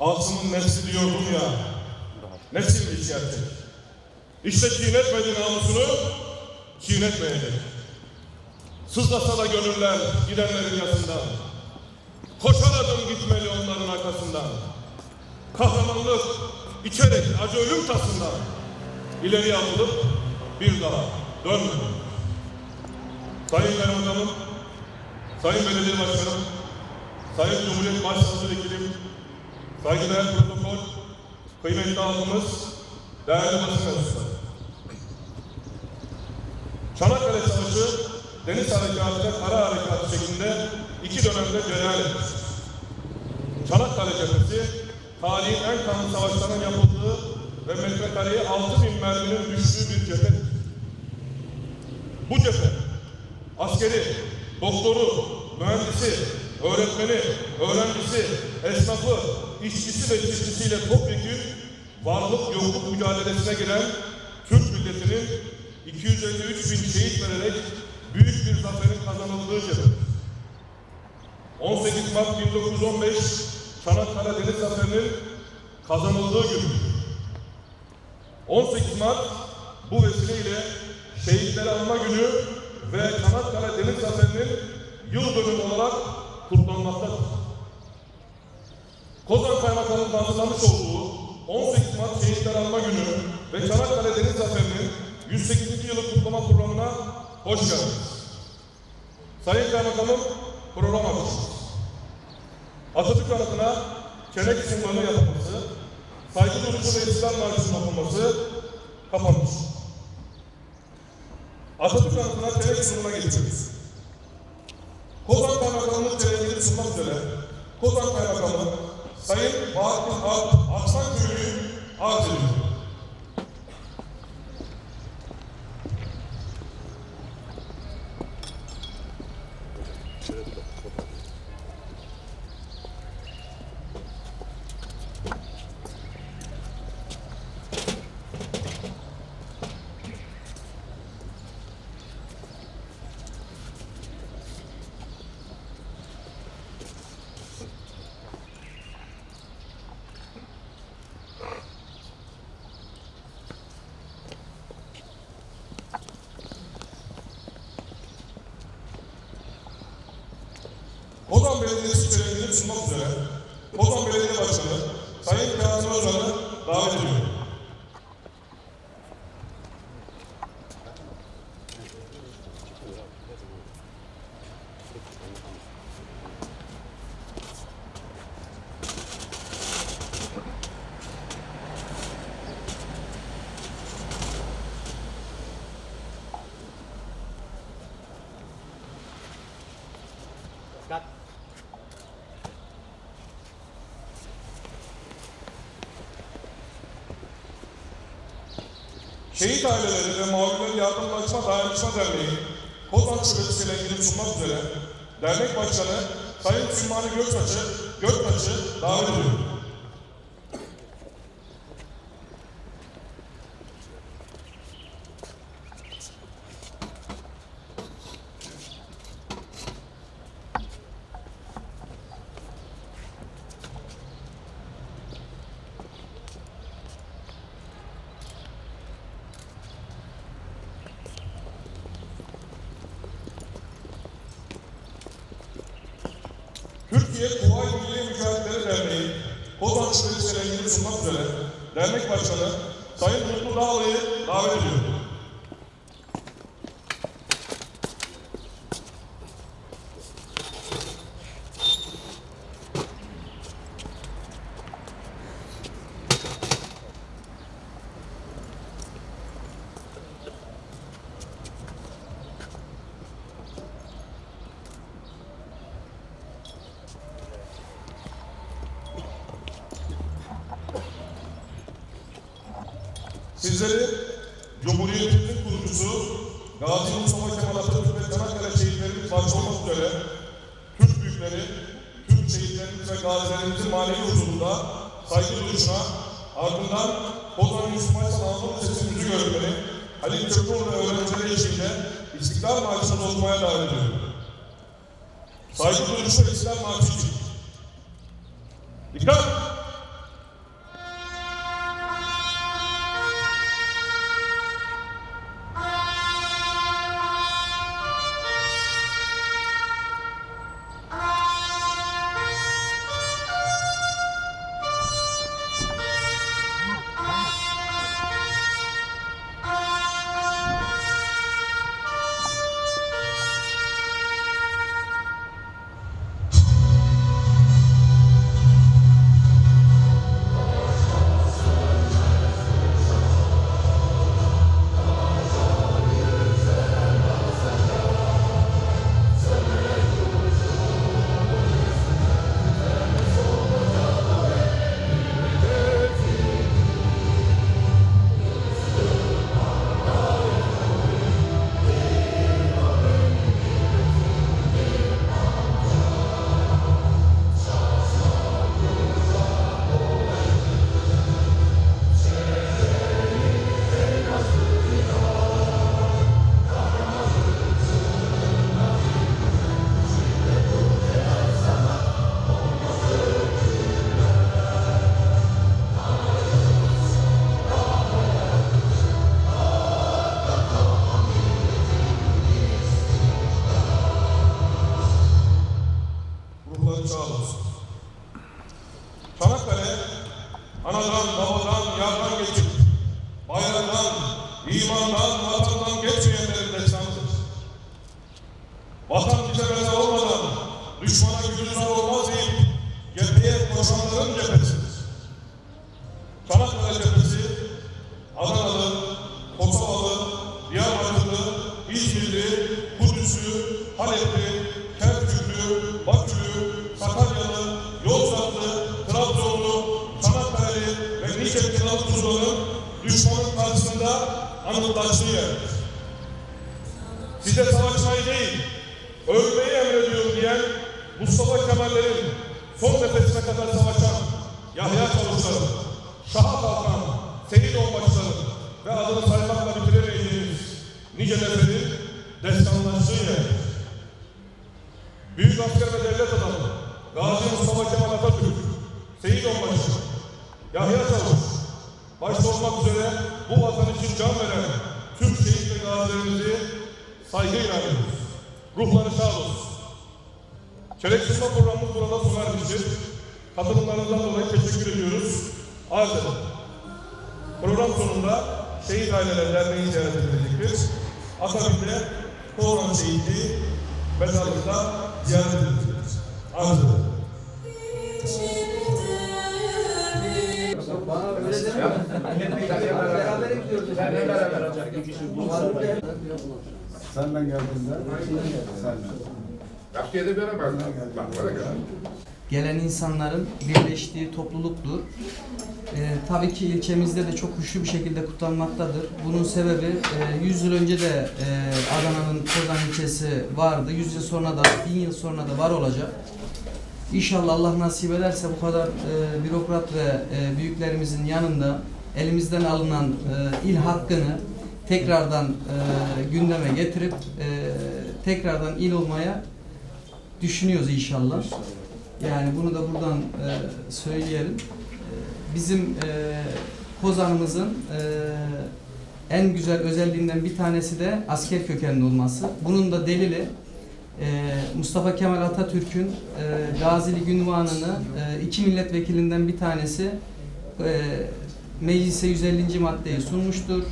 Asım'ın nefsi diyordum ya. Nefsimmiş gerçek. İşte çiğnetmedi namusunu, çiğnetmeyecek. Sızlasa da gönüller gidenlerin yasından. Koşar adım gitmeli onların arkasından. Kahramanlık içerek acı ölüm tasından. İleriye atılıp bir daha dönmedi. Sayın Kaymakamım, Sayın Belediye Başkanım, Sayın Cumhuriyet Başsavcılığı saygıdeğer protokol, kıymetli halkımız, değerli basın mensupları. Çanakkale Savaşı, deniz harekatı ve kara harekatı şeklinde iki dönemde cereyan etmiştir. Çanakkale cephesi, tarihin en kanlı savaşların yapıldığı ve metrekareye 6 bin merminin düştüğü bir cephedir. Bu cephe, askeri, doktoru, mühendisi, öğretmeni, öğrencisi, esnafı, işçisi ve çiftçisiyle topyekun varlık yokluk mücadelesine giren Türk milletinin 253 bin şehit vererek büyük bir zaferin kazanıldığı cephe. 18 Mart 1915 Çanakkale Deniz Zaferi'nin kazanıldığı gün. 18 Mart bu vesileyle şehitleri anma günü ve Çanakkale Deniz Zaferi'nin yıl dönümü olarak kutlanmaktadır. Kozan Kaymakamı'nın hazırlamış olduğu 18 Mart Şehitler Anma Günü ve Çanakkale Deniz Zaferi'nin 108. yılı kutlama programına hoş geldiniz. Sayın Kaymakamım program açmıştır. Atatürk anıtına çenek sunmanı yapılması, saygı duruşu ve İslam marşının okunması kapanmış. Atatürk anıtına çenek sunumuna geçiyoruz. Kozan Kaymakamımız çeleğini sunmak üzere Kozan Kaymakamı Sayın Bahattin Ak Aksan Köyü'nü arz ediyor. Kozan Belediyesi çeleğini sunmak üzere Kozan Belediye Başkanı Sayın Kazım Özal'ı davet ediyorum. Şehit aileleri ve mağdurların yardımlaşma dayanışma derneği Kozan Şubesi çeleğini sunmak üzere dernek başkanı Sayın Sülmani Göktaş'ı Göktaş'ı davet ediyorum. Kuvayi Milliye Mücadele Derneği Kozan Şubesi çeleğini sunmak üzere dernek başkanı Sayın Mutlu Dağlı'yı davet ediyorum. Sizleri Cumhuriyetimizin kurucusu Gazi Mustafa Kemal Atatürk ve Çanakkale şehitlerimiz başta olmak üzere Türk büyükleri, Türk şehitlerimiz ve gazilerimizin manevi huzurunda saygı duruşuna ardından Kozan Yusuf Aysal Anadolu Lisesi Müzik Öğretmeni Halil Köprüoğlu ve öğrencileri eşliğinde İstiklal Marşı'nı okumaya davet ediyorum. Saygı duruşu İstiklal Marşı için. Dikkat! İmandan, vatandan geçmeyenlerin destanıdır. Vatan bize bela olmadan, düşmana gücünüz olmaz deyip, cepheye koşanların cephesidir. Çanakkale cephesi, Adanalı, Kosovalı, Diyarbakırlı, İzmirli, Kudüs'lü, Halepli, anıtlaştığı yerdir. Size savaşmayı değil, ölmeyi emrediyorum diyen Mustafa Kemal'lerin son nefesine kadar savaşan Yahya Çavuşları, Şaha Kalkan, Seyit Onbaşları ve adını saymakla bitiremeyeceğimiz nice neferin destanlaştığı yer. Büyük asker ve devlet adamı Gazi Mustafa Kemal Atatürk, Seyit Onbaşı, Yahya Çavuş, başta olmak üzere bu vatan için can veren tüm şehit ve gazilerimizi saygıyla anıyoruz. Ruhları şad olsun. Çeyrek sunma programımız burada sona ermiştir. Katılımlarınızdan dolayı teşekkür ediyoruz. Arz. Program sonunda Şehit Aileler Derneği ziyaret edilecektir. Akabinde Kovran Şehitliği mezarlığında ziyaret edilecektir. Arz. Öyle deme. Beraber gidiyoruz. Beraber Senden geldiğinde senden. Türkiye'de beraber. Bak bana gel. Gelen insanların birleştiği topluluktur. Ee, tabii ki ilçemizde de çok güçlü bir şekilde kutlanmaktadır. Bunun sebebi e, 100 yıl önce de e, Adana'nın Kozan ilçesi vardı. 100 yıl sonra da, 1000 yıl sonra da var olacak. İnşallah Allah nasip ederse bu kadar e, bürokrat ve e, büyüklerimizin yanında elimizden alınan e, il hakkını tekrardan e, gündeme getirip e, tekrardan il olmaya düşünüyoruz inşallah. Yani bunu da buradan e, söyleyelim. Bizim e, Kozan'ımızın e, en güzel özelliğinden bir tanesi de asker kökenli olması. Bunun da delili Mustafa Kemal Atatürk'ün e, gazilik ünvanını e, iki milletvekilinden bir tanesi e, meclise 150. maddeyi sunmuştur.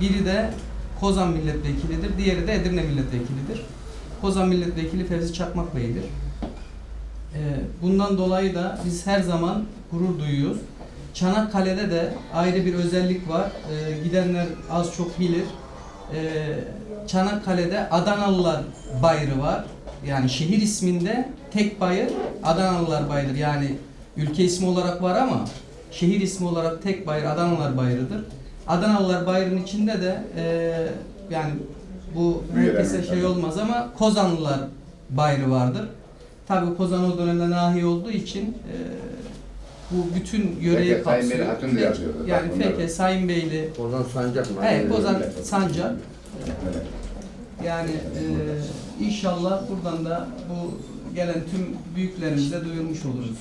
Biri de Kozan milletvekilidir, diğeri de Edirne milletvekilidir. Kozan milletvekili Fevzi Çakmak Bey'dir. Ee, Bundan dolayı da biz her zaman gurur duyuyoruz. Çanakkale'de de ayrı bir özellik var. Ee, Gidenler az çok bilir. Ee, Çanakkale'de Adanalılar bayrağı var. Yani şehir isminde tek bayır Adanalılar bayrağı. Yani ülke ismi olarak var ama şehir ismi olarak tek bayır Adanalılar bayrağıdır. Adanalılar bayrağının içinde de e, yani bu herkese şey olmaz ama Kozanlılar bayrağı vardır. Tabii Kozan o dönemde nahi olduğu için e, bu bütün yöreyi Feke, Sayın kapsıyor. Hatun da Feke- yazıyordu. Yani Bak. Feke, Sayın Beyli, Oradan sancak mı? evet Kozan Sancak. Evet. Yani e, inşallah buradan da bu gelen tüm büyüklerimize duyurmuş oluruz.